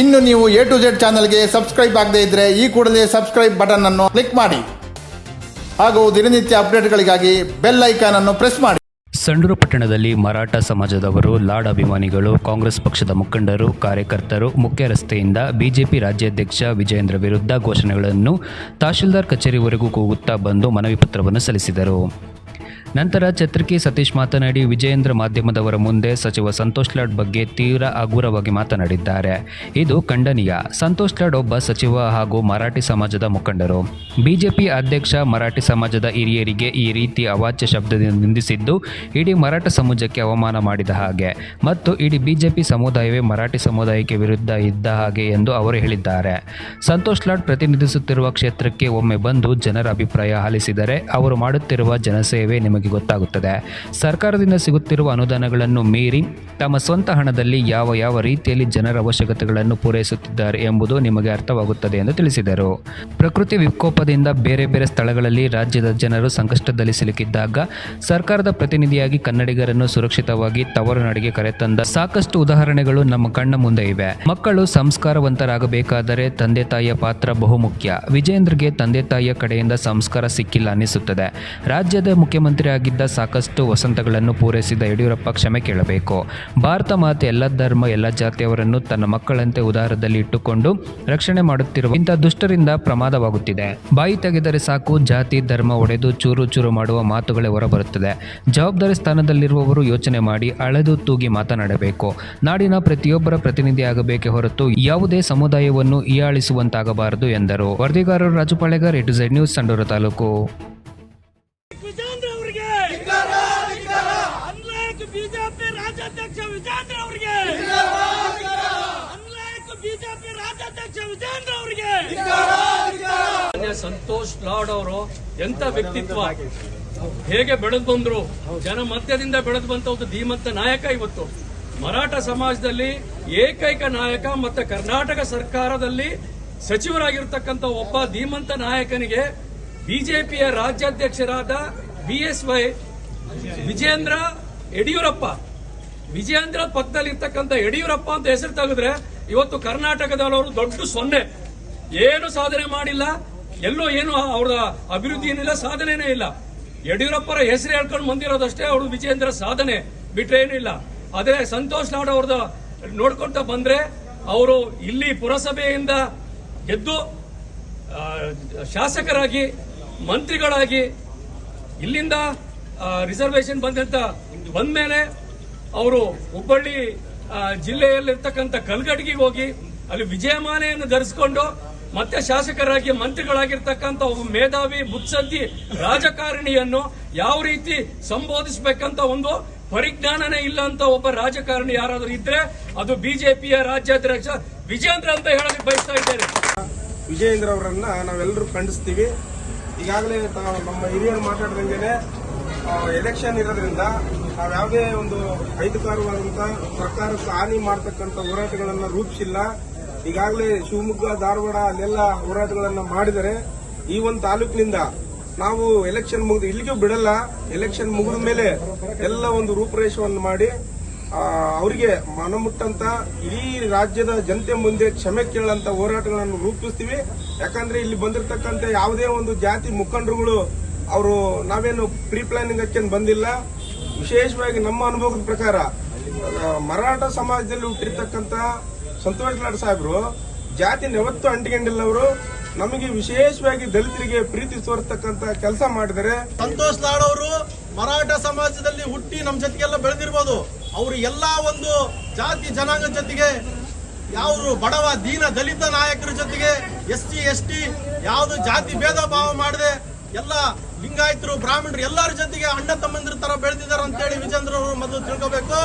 ಇನ್ನು ನೀವು A to Z ಚಾನಲ್ಗೆ ಸಬ್ಸ್ಕ್ರೈಬ್ ಆಗದೇ ಇದ್ದರೆ ಈ ಕೂಡಲೇ ಸಬ್ಸ್ಕ್ರೈಬ್ ಬಟನ್ ಅನ್ನು ಕ್ಲಿಕ್ ಮಾಡಿ. ಹಾಗೂ ದಿನನಿತ್ಯ ಅಪ್ಡೇಟ್ಗಳಿಗಾಗಿ ಬೆಲ್ ಐಕಾನ್ ಅನ್ನು ಪ್ರೆಸ್ ಮಾಡಿ. ಸಂಡೂರು ಪಟ್ಟಣದಲ್ಲಿ ಮರಾಠ ಸಮಾಜದವರು, ಲಾಡ್ ಅಭಿಮಾನಿಗಳು, ಕಾಂಗ್ರೆಸ್ ಪಕ್ಷದ ಮುಖಂಡರು, ಕಾರ್ಯಕರ್ತರು, ಮುಖ್ಯ ರಸ್ತೆಯಿಂದ ಬಿಜೆಪಿ ರಾಜ್ಯಾಧ್ಯಕ್ಷ ವಿಜಯೇಂದ್ರ ವಿರುದ್ಧ ಘೋಷಣೆಗಳನ್ನು ತಹಶೀಲ್ದಾರ್ ಕಚೇರಿವರೆಗೂ ಕೂಗುತ್ತಾ ಬಂದು ಮನವಿ ಪತ್ರವನ್ನು ಸಲ್ಲಿಸಿದರು. ನಂತರ ಛತ್ರಕಿ ಸತೀಶ್ ಮಾತನಾಡಿ ವಿಜಯೇಂದ್ರ ಮಾಧ್ಯಮದವರ ಮುಂದೆ ಸಚಿವ ಸಂತೋಷ್ ಲಾಡ್ ಬಗ್ಗೆ ತೀವ್ರ ಹಗುರವಾಗಿ ಮಾತನಾಡಿದ್ದಾರೆ. ಇದು ಖಂಡನೀಯ. ಸಂತೋಷ್ ಲಾಡ್ ಒಬ್ಬ ಸಚಿವ ಹಾಗೂ ಮರಾಠಿ ಸಮಾಜದ ಮುಖಂಡರು. ಬಿಜೆಪಿ ಅಧ್ಯಕ್ಷ ಮರಾಠಿ ಸಮಾಜದ ಹಿರಿಯರಿಗೆ ಈ ರೀತಿ ಅವಾಚ್ಯ ಶಬ್ದದಿಂದ ನಿಂದಿಸಿದ್ದು, ಇಡೀ ಮರಾಠ ಸಮಾಜಕ್ಕೆ ಅವಮಾನ ಮಾಡಿದ ಹಾಗೆ. ಮತ್ತು ಇಡೀ ಬಿಜೆಪಿ ಸಮುದಾಯವೇ ಮರಾಠಿ ಸಮುದಾಯಕ್ಕೆ ವಿರುದ್ಧ ಇದ್ದ ಹಾಗೆ ಎಂದು ಅವರು ಹೇಳಿದ್ದಾರೆ. ಸಂತೋಷ್ ಲಾಡ್ ಪ್ರತಿನಿಧಿಸುತ್ತಿರುವ ಕ್ಷೇತ್ರಕ್ಕೆ ಒಮ್ಮೆ ಬಂದು ಜನರ ಅಭಿಪ್ರಾಯ ಆಲಿಸಿದರೆ ಅವರು ಮಾಡುತ್ತಿರುವ ಜನಸೇವೆ ನಿಮಗೆ ಗೊತ್ತಾಗುತ್ತದೆ. ಸರ್ಕಾರದಿಂದ ಸಿಗುತ್ತಿರುವ ಅನುದಾನಗಳನ್ನು ಮೀರಿ ತಮ್ಮ ಸ್ವಂತ ಹಣದಲ್ಲಿ ಯಾವ ಯಾವ ರೀತಿಯಲ್ಲಿ ಜನರ ಅವಶ್ಯಕತೆಗಳನ್ನು ಪೂರೈಸುತ್ತಿದ್ದಾರೆ ಎಂಬುದು ನಿಮಗೆ ಅರ್ಥವಾಗುತ್ತದೆ ಎಂದು ತಿಳಿಸಿದರು. ಪ್ರಕೃತಿ ವಿಕೋಪದಿಂದ ಬೇರೆ ಬೇರೆ ಸ್ಥಳಗಳಲ್ಲಿ ರಾಜ್ಯದ ಜನರು ಸಂಕಷ್ಟದಲ್ಲಿ ಸಿಲುಕಿದ್ದಾಗ ಸರ್ಕಾರದ ಪ್ರತಿನಿಧಿಯಾಗಿ ಕನ್ನಡಿಗರನ್ನು ಸುರಕ್ಷಿತವಾಗಿ ತವರು ನಡೆಗೆ ಕರೆತಂದ ಸಾಕಷ್ಟು ಉದಾಹರಣೆಗಳು ನಮ್ಮ ಕಣ್ಣ ಮುಂದೆ ಇವೆ. ಮಕ್ಕಳು ಸಂಸ್ಕಾರವಂತರಾಗಬೇಕಾದರೆ ತಂದೆ ತಾಯಿಯ ಪಾತ್ರ ಬಹುಮುಖ್ಯ. ವಿಜೇಂದ್ರಗೆ ತಂದೆ ತಾಯಿಯ ಕಡೆಯಿಂದ ಸಂಸ್ಕಾರ ಸಿಕ್ಕಿಲ್ಲ ಅನ್ನಿಸುತ್ತದೆ. ರಾಜ್ಯದ ಮುಖ್ಯಮಂತ್ರಿ ಆಗಿದ್ದ ಸಾಕಷ್ಟು ವಸಂತಗಳನ್ನು ಪೂರೈಸಿದ ಯಡಿಯೂರಪ್ಪ ಕ್ಷಮೆ ಕೇಳಬೇಕು. ಭಾರತ ಮಾತೆ ಎಲ್ಲ ಧರ್ಮ, ಎಲ್ಲ ಜಾತಿಯವರನ್ನು ತನ್ನ ಮಕ್ಕಳಂತೆ ಉದಾರದಲ್ಲಿ ಇಟ್ಟುಕೊಂಡು ರಕ್ಷಣೆ ಮಾಡುತ್ತಿರುವ ಇಂಥ ದುಷ್ಟರಿಂದ ಪ್ರಮಾದವಾಗುತ್ತಿದೆ. ಬಾಯಿ ತೆಗೆದರೆ ಸಾಕು, ಜಾತಿ, ಧರ್ಮ ಒಡೆದು ಚೂರು ಚೂರು ಮಾಡುವ ಮಾತುಗಳೇ ಹೊರಬರುತ್ತದೆ. ಜವಾಬ್ದಾರಿ ಸ್ಥಾನದಲ್ಲಿರುವವರು ಯೋಚನೆ ಮಾಡಿ ಅಳೆದು ತೂಗಿ ಮಾತನಾಡಬೇಕು. ನಾಡಿನ ಪ್ರತಿಯೊಬ್ಬರ ಪ್ರತಿನಿಧಿಯಾಗಬೇಕೇ ಹೊರತು ಯಾವುದೇ ಸಮುದಾಯವನ್ನು ಹೀಯಾಳಿಸುವಂತಾಗಬಾರದು ಎಂದರು. ವರದಿಗಾರರು ರಾಜು ಪಾಳೆಗಾರ್ ಝೆಡ್ ನ್ಯೂಸ್, ಸಂಡೂರು ತಾಲೂಕು. ವಿಜೇಂದ್ರ ಅವರಿಗೆ. ಅನ್ಲಾಯಕ್ ಬಿಜೆಪಿ ರಾಜ್ಯಾಧ್ಯಕ್ಷ ವಿಜೇಂದ್ರ ಅವರಿಗೆ. ಅನ್ಲಾಯಕ್ ಬಿಜೆಪಿ ರಾಜ್ಯಾಧ್ಯಕ್ಷ ವಿಜೇಂದ್ರ ಅವರಿಗೆ. ಸಂತೋಷ್ ಲಾಡ್ ಅವರು ಎಂತ ವ್ಯಕ್ತಿತ್ವ? ಹೇಗೆ ಬೆಳೆದು ಬಂದ್ರು ಜನ ಮಧ್ಯದಿಂದ ಬೆಳೆದು ಬಂತ ಒಂದು ಧೀಮಂತ ನಾಯಕ ಇವತ್ತು. ಮರಾಠ ಸಮಾಜದಲ್ಲಿ ಏಕೈಕ ನಾಯಕ ಮತ್ತೆ ಕರ್ನಾಟಕ ಸರ್ಕಾರದಲ್ಲಿ ಸಚಿವರಾಗಿರ್ತಕ್ಕಂಥ ಒಬ್ಬ ಧೀಮಂತ ನಾಯಕನಿಗೆ ಬಿಜೆಪಿಯ ರಾಜ್ಯಾಧ್ಯಕ್ಷರಾದ ಬಿ ಎಸ್ ವಿಜೇಂದ್ರ ಯಡಿಯೂರಪ್ಪ. ವಿಜಯೇಂದ್ರ ಪಕ್ಕದಲ್ಲಿ ಇರ್ತಕ್ಕಂಥ ಯಡಿಯೂರಪ್ಪ ಅಂತ ಹೆಸರು ತೆಗೆದ್ರೆ ಇವತ್ತು ಕರ್ನಾಟಕದವರು ದೊಡ್ಡ ಸೊನ್ನೆ. ಏನು ಸಾಧನೆ ಮಾಡಿಲ್ಲ, ಎಲ್ಲೋ ಏನು ಅವರ ಅಭಿವೃದ್ಧಿ ಏನಿಲ್ಲ, ಸಾಧನೆನೇ ಇಲ್ಲ. ಯಡಿಯೂರಪ್ಪರ ಹೆಸರು ಹೇಳ್ಕೊಂಡು ಬಂದಿರೋದಷ್ಟೇ ಅವರು ವಿಜಯೇಂದ್ರ ಸಾಧನೆ, ಬಿಟ್ರೆ ಏನಿಲ್ಲ ಅದೇ ಸಂತೋಷ್ ನಾಡ್ ಅವ್ರದ ನೋಡ್ಕೊಂತ ಬಂದ್ರೆ ಅವರು ಇಲ್ಲಿ ಪುರಸಭೆಯಿಂದ ಗೆದ್ದು ಶಾಸಕರಾಗಿ, ಮಂತ್ರಿಗಳಾಗಿ ಇಲ್ಲಿಂದ ರಿಸರ್ವೇಶನ್ ಬಂದಂತ ಬಂದ್ಮೇಲೆ ಅವರು ಹುಬ್ಬಳ್ಳಿ ಜಿಲ್ಲೆಯಲ್ಲಿರ್ತಕ್ಕಂಥ ಕಲ್ಗಡ್ಗಿಗೆ ಹೋಗಿ ಅಲ್ಲಿ ವಿಜಯಮಾನೆಯನ್ನು ಧರಿಸಿಕೊಂಡು ಮತ್ತೆ ಶಾಸಕರಾಗಿ ಮಂತ್ರಿಗಳಾಗಿರ್ತಕ್ಕಂಥ ಒಬ್ಬ ಮೇಧಾವಿ ಮುತ್ಸದ್ದಿ ರಾಜಕಾರಣಿಯನ್ನು ಯಾವ ರೀತಿ ಸಂಬೋಧಿಸಬೇಕಂತ ಒಂದು ಪರಿಜ್ಞಾನನೇ ಇಲ್ಲ ಅಂತ ಒಬ್ಬ ರಾಜಕಾರಣಿ ಯಾರಾದರೂ ಇದ್ರೆ ಅದು ಬಿಜೆಪಿಯ ರಾಜ್ಯಾಧ್ಯಕ್ಷ ವಿಜೇಂದ್ರ ಅಂತ ಹೇಳಲಿಕ್ಕೆ ಬಯಸ್ತಾ ಇದ್ದೇನೆ. ವಿಜಯೇಂದ್ರ ಅವರನ್ನ ನಾವೆಲ್ಲರೂ ಖಂಡಿಸ್ತೀವಿ. ಈಗಾಗಲೇ ನಮ್ಮ ಹಿರಿಯರು ಮಾತಾಡಿದಂಗೆ ಎಲೆಕ್ಷನ್ ಇರೋದ್ರಿಂದ ನಾವು ಯಾವುದೇ ಒಂದು ಅಹಿತಕರವಾದಂತಹ ಸರ್ಕಾರಕ್ಕೆ ಹಾನಿ ಮಾಡತಕ್ಕಂಥ ಹೋರಾಟಗಳನ್ನು ರೂಪಿಸಿಲ್ಲ. ಈಗಾಗಲೇ ಶಿವಮೊಗ್ಗ, ಧಾರವಾಡ ಅಲ್ಲೆಲ್ಲ ಹೋರಾಟಗಳನ್ನು ಮಾಡಿದರೆ ಈ ಒಂದು ತಾಲೂಕಿನಿಂದ ನಾವು ಎಲೆಕ್ಷನ್ ಮುಗಿದು ಇಲ್ಲಿಗೂ ಬಿಡಲ್ಲ ಎಲೆಕ್ಷನ್ ಮುಗಿದ ಮೇಲೆ ಎಲ್ಲ ಒಂದು ರೂಪುರೇಷವನ್ನು ಮಾಡಿ ಅವರಿಗೆ ಮನಮುಟ್ಟಂತ ಇಡೀ ರಾಜ್ಯದ ಜನತೆ ಮುಂದೆ ಕ್ಷಮೆ ಕೇಳಂತ ಹೋರಾಟಗಳನ್ನು ರೂಪಿಸ್ತೀವಿ. ಯಾಕಂದ್ರೆ ಇಲ್ಲಿ ಬಂದಿರತಕ್ಕಂತ ಯಾವುದೇ ಒಂದು ಜಾತಿ ಮುಖಂಡರುಗಳು ಅವರು ನಾವೇನು ಪ್ರೀ ಪ್ಲಾನಿಂಗ್ ಹಾಕೊಂಡು ಬಂದಿಲ್ಲ. ವಿಶೇಷವಾಗಿ ನಮ್ಮ ಅನುಭವದ ಪ್ರಕಾರ ಮರಾಠ ಸಮಾಜದಲ್ಲಿ ಹುಟ್ಟಿರ್ತಕ್ಕಂತ ಸಂತೋಷ್ ಲಾಡ್ ಸಾಹೇಬರು ಜಾತಿ ಯಾವತ್ತೂ ಅಂಟಿಕೊಂಡಿಲ್ಲ ಅವರು. ನಮಗೆ ವಿಶೇಷವಾಗಿ ದಲಿತರಿಗೆ ಪ್ರೀತಿ ತೋರ್ತಕ್ಕಂತ ಕೆಲಸ ಮಾಡಿದರೆ ಸಂತೋಷ್ ಲಾಡ್ ಅವರು ಮರಾಠ ಸಮಾಜದಲ್ಲಿ ಹುಟ್ಟಿ ನಮ್ಮ ಜೊತೆಗೆಲ್ಲ ಬೆಳೆದಿರ್ಬೋದು. ಅವರು ಎಲ್ಲ ಒಂದು ಜಾತಿ ಜನಾಂಗ ಜೊತೆಗೆ ಯಾವ್ದು ಬಡವ, ದೀನ, ದಲಿತ ನಾಯಕರ ಜೊತೆಗೆ ಎಸ್ ಟಿ ಎಸ್ ಟಿ, ಯಾವ್ದು ಜಾತಿ ಭೇದ ಭಾವ ಮಾಡದೆ ಎಲ್ಲ ಲಿಂಗಾಯತರು, ಬ್ರಾಹ್ಮಣರು ಎಲ್ಲರ ಜೊತೆಗೆ ಅಣ್ಣ ತಮ್ಮಂದಿರ ತರ ಬೆಳೆದಿದ್ದಾರೆ ಅಂತೇಳಿ ವಿಜೇಂದ್ರ ಅವರು ಮೊದಲು ತಿಳ್ಕೋಬೇಕು.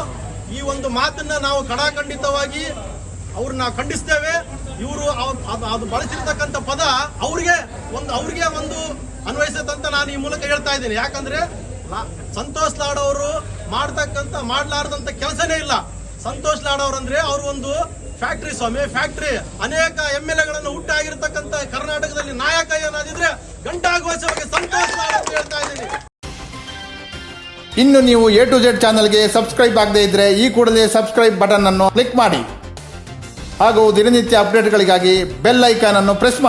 ಈ ಒಂದು ಮಾತನ್ನ ನಾವು ಕಡಾಖಂಡಿತವಾಗಿ ನಾವು ಖಂಡಿಸ್ತೇವೆ. ಇವರು ಅದು ಬಳಸಿರ್ತಕ್ಕಂಥ ಪದ ಅವ್ರಿಗೆ ಒಂದು ಅವ್ರಿಗೆ ಒಂದು ಅನ್ವಯಿಸತ್ತಂತ ನಾನು ಈ ಮೂಲಕ ಹೇಳ್ತಾ ಇದ್ದೀನಿ. ಯಾಕಂದ್ರೆ ಸಂತೋಷ್ ಲಾಡ್ ಅವರು ಮಾಡ್ತಕ್ಕಂಥ ಮಾಡ್ಲಾರ್ದಂತ ಕೆಲಸನೇ ಇಲ್ಲ. ಸಂತೋಷ್ ಲಾಡ್ ಅವ್ರಂದ್ರೆ ಅವ್ರ ಒಂದು ಫ್ಯಾಕ್ಟ್ರಿ ಸ್ವಾಮಿ, ಫ್ಯಾಕ್ಟ್ರಿ. ಅನೇಕ ಎಂ ಎಲ್ ಎಗಳನ್ನು ಹುಟ್ಟಾಗಿರ್ತಕ್ಕಂಥ ಕರ್ನಾಟಕದಲ್ಲಿ ನಾಯಕ ಏನಾದಿದ್ರೆ ಗಂಟಾಘೋಷವಾಗಿ ಸಂತೋಷ್ ಲಾಡ್ ಅಂತ ಹೇಳ್ತಾ ಇದ್ದೀನಿ. ಇನ್ನು ನೀವು ಎ ಟು ಜೆಡ್ ಚಾನಲ್ಗೆ ಸಬ್ಸ್ಕ್ರೈಬ್ ಆಗದೇ ಇದ್ರೆ ಈ ಕೂಡಲೇ ಸಬ್ಸ್ಕ್ರೈಬ್ ಬಟನ್ ಅನ್ನು ಕ್ಲಿಕ್ ಮಾಡಿ. ಹಾಗೂ ದಿನನಿತ್ಯ ಅಪ್ಡೇಟ್ಗಳಿಗಾಗಿ ಬೆಲ್ ಐಕಾನ್ ಅನ್ನು ಪ್ರೆಸ್ ಮಾಡಿ.